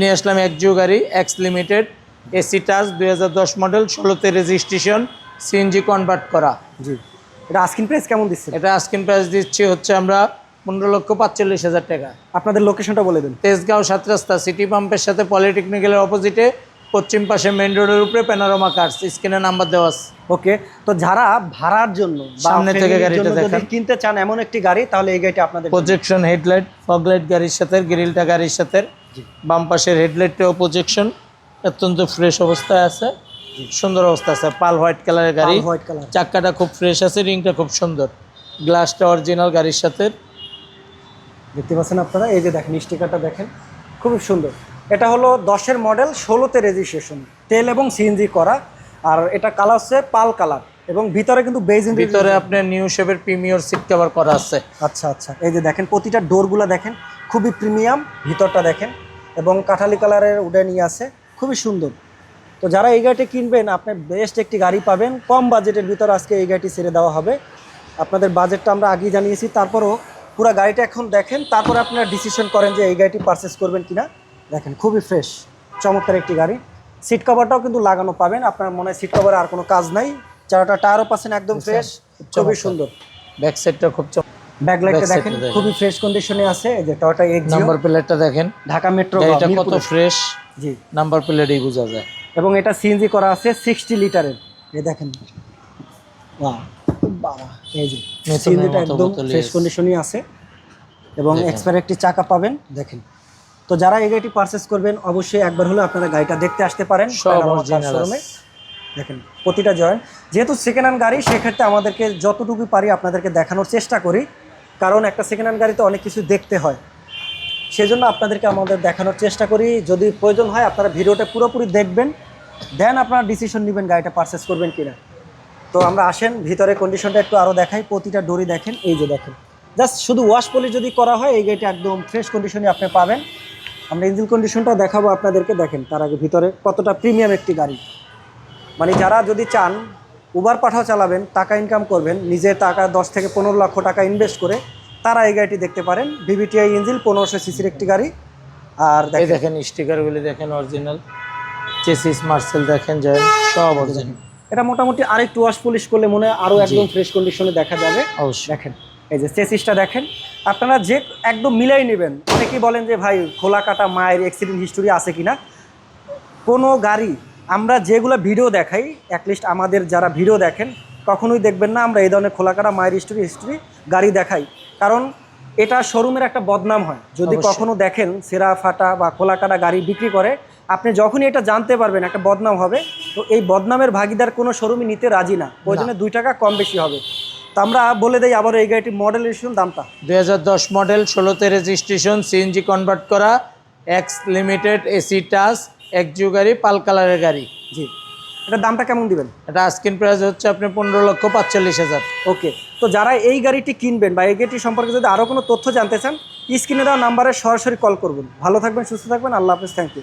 নিয়ে আসলাম একজিও গাড়ি এক্স লিমিটেড এসি টাচ দুই হাজার দশ মডেল ষোলোতে রেজিস্ট্রেশন সিএনজি কনভার্ট করা। জি। এটা আস্কিন প্রাইস কেমন দিচ্ছে? এটা আস্কিন প্রাইস দিচ্ছি হচ্ছে আমরা পনেরো লক্ষ পাঁচচল্লিশ হাজার টাকা। আপনাদের লোকেশনটা বলে দেন। তেজগাঁও সাত রাস্তা সিটি পাম্পের সাথে পলিটেকনিক্যালের অপোজিটে পশ্চিম পাশে মেন রোডের উপরে প্যানোরামা কার্স স্ক্রিনে নাম্বার দেওয়া আছে। ওকে তো যারা ভাড়ার জন্য সামনে থেকে গাড়িটা দেখান। কিনতে চান এমন একটি গাড়ি তাহলে এই গাড়িটা আপনাদের। প্রজেকশন হেডলাইট ফগলাইট গাড়ির সাথে গ্রিলটা গাড়ির সাথে। বাম পাশের হেডলাইটটাও প্রজেকশন অত্যন্ত ফ্রেশ অবস্থায় আছে। সুন্দর অবস্থা আছে পাল হোয়াইট কালারের গাড়ি। White colour. চাক্কাটা খুব ফ্রেশ আছে রিংটা খুব সুন্দর। গ্লাসটা অরিজিনাল গাড়ির সাথে। দেখতে পাচ্ছেন আপনারা? এই যে দেখেন স্টিকারটা দেখেন খুবই সুন্দর। এটা হলো দশের মডেল ষোলোতে রেজিস্ট্রেশন তেল এবং সিএনজি করা আর এটা কালার হচ্ছে পাল কালার এবং ভিতরে কিন্তু বেজ ভিতরে আপনার নিউ শেপের প্রিমিয়র সিট কভার করা আছে। আচ্ছা আচ্ছা। এই যে দেখেন প্রতিটা ডোরগুলো দেখেন খুবই প্রিমিয়াম ভিতরটা দেখেন এবং কাঠালি কালারের উডেনই আছে খুবই সুন্দর। তো যারা এই গাড়িটি কিনবেন আপনি বেস্ট একটি গাড়ি পাবেন কম বাজেটের ভিতর আজকে এই গাড়িটি ছেড়ে দেওয়া হবে। আপনাদের বাজেটটা আমরা আগেই জানিয়েছি তারপরও পুরো গাড়িটা এখন দেখেন তারপরে আপনারা ডিসিশন করেন যে এই গাড়িটি পারচেস করবেন কিনা। দেখেন খুবই ফ্রেশ চমৎকার একটি গাড়ি। সিট কভারটাও কিন্তু লাগানো পাবেন আপনার মনে হয় সিট কভারে আর কোনো কাজ নাই। চারটা টায়ারও পাচ্ছেন একদম ফ্রেশ খুবই সুন্দর। ব্যাক সাইডটা খুব ব্যাকলাইটটা দেখেন খুবই ফ্রেশ কন্ডিশনে আছে। এই যে টয়োটা এক্সিও নাম্বার প্লেটটা দেখেন। ঢাকা মেট্রো গাড়িটা কত ফ্রেশ জি। নাম্বার প্লেটেই বোঝা যায়। এবং এটা সিএনজি করা আছে সিক্সটি লিটারের এই দেখেন। বাহ বাবা এই যে সিএনজিটা একদম ফ্রেশ। কন্ডিশনই আছে। এবং। এক্সপায়ার একটি চাকা পাবেন। দেখেন। তো যারা এই গাড়িটি পারচেস করবেন অবশ্যই একবার হলে আপনারা গাড়িটা দেখতে আসতে পারেন। শোরুমে। দেখেন প্রতিটা জয়েন্ট যেহেতু সেকেন্ড হ্যান্ড গাড়ি সেক্ষেত্রে আমাদেরকে যতটুকু পারি আপনাদেরকে দেখানোর চেষ্টা করি। কারণ একটা সেকেন্ড হ্যান্ড গাড়িতে অনেক কিছু দেখতে হয়। সেজন্য আপনাদেরকে আমাদের দেখানোর চেষ্টা করি। যদি প্রয়োজন হয় আপনারা ভিডিওটা পুরোপুরি দেখবেন দেন আপনারা ডিসিশন নেবেন গাড়িটা পারচেস করবেন কিনা। তো আমরা আসেন, ভিতরে কন্ডিশনটা একটু আরও দেখাই। প্রতিটা ডোরি দেখেন, এই যে দেখেন। জাস্ট শুধু ওয়াশ পলি যদি করা হয়, এই গাড়িটা একদম ফ্রেশ কন্ডিশনে আপনি পাবেন। আমরা ইঞ্জিন কন্ডিশনটা দেখাবো আপনাদেরকে। দেখেন, তার আগে ভিতরে কতটা প্রিমিয়াম একটি গাড়ি। মানে যারা যদি চান উবার পাঠাও চালাবেন টাকা ইনকাম করবেন নিজের টাকা দশ থেকে পনেরো লক্ষ টাকা ইনভেস্ট করে তারা এই গাড়িটি দেখতে পারেন। ভিভিটিআই ইঞ্জিন পনেরোশো সিসির একটি গাড়ি। আর দেখেন স্টিকারগুলি দেখেন অরিজিনাল চেসিস মার্সেল দেখেন যায় সব অরিজিনাল এটা মোটামুটি আরেকটু ওয়াশ পলিশ করলে মনে হয় আরও একদম ফ্রেশ কন্ডিশনে দেখা যাবে। অবশ্যই। দেখেন এই যে চেসিসটা দেখেন। আপনারা যে একদম মিলাই নেবেন অনেকেই বলেন যে ভাই খোলা কাটা মায়ের অ্যাক্সিডেন্ট হিস্টোরি আছে কিনা। কোনো গাড়ি আমরা যেগুলো ভিডিও দেখাই অ্যাটলিস্ট আমাদের যারা ভিডিও দেখেন কখনোই দেখবেন না আমরা এই ধরনের খোলা কাটা মায়ের হিস্টোরি হিস্টোরি গাড়ি দেখাই। কারণ এটা শোরুমের একটা বদনাম হয়। যদি। কখনো দেখেন সেরা ফাটা বা খোলা কাটা গাড়ি বিক্রি করে আপনি যখনই এটা জানতে পারবেন একটা বদনাম হবে তো এই বদনামের ভাগিদার কোনো শোরুমই নিতে রাজি না। ওই জন্য দুই টাকা কম বেশি হবে। তো আমরা বলে দেই আবার এই গাড়িটির মডেল শুন দামটা। দু হাজার দশ মডেল ষোলোতে রেজিস্ট্রেশন সিএনজি কনভার্ট করা এক্স লিমিটেড এসি টাচ একজু গাড়ি পাল কালারের গাড়ি। জি। এটার দামটা কেমন দিবেন? এটা আস্কিন প্রাইস হচ্ছে আপনি পনেরো লক্ষ পাঁচচল্লিশ হাজার। ওকে। তো যারা এই গাড়িটি কিনবেন বা এই গাড়িটি সম্পর্কে যদি আরও কোনো তথ্য জানতে চান স্ক্রিনে দেওয়া নাম্বারে সরাসরি কল করবেন। ভালো থাকবেন সুস্থ থাকবেন। আল্লাহ হাফিজ থ্যাংক ইউ